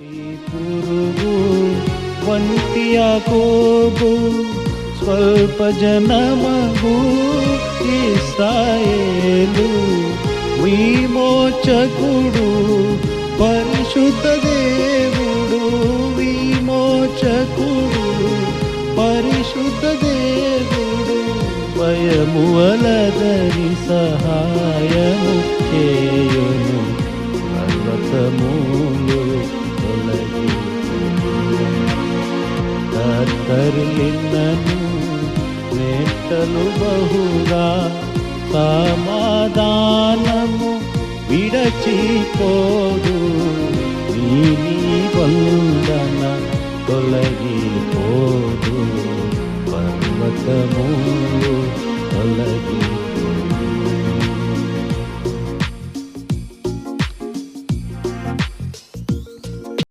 పురుగు వంటి యాకోబు స్వల్ప జనమగు ఇస్రాయేలు. విమోచకుడు పరిశుద్ధ దేవుడు విమోచకుడు పరిశుద్ధ దేవుడు భయము వలదని సహాయము చేయును. పర్వతములు కత్తరిలిన్నను వేటలు బహుగా సమాధానము విడచిపోదు నీ వందన తొలగిపోదు పర్వతము తొలగి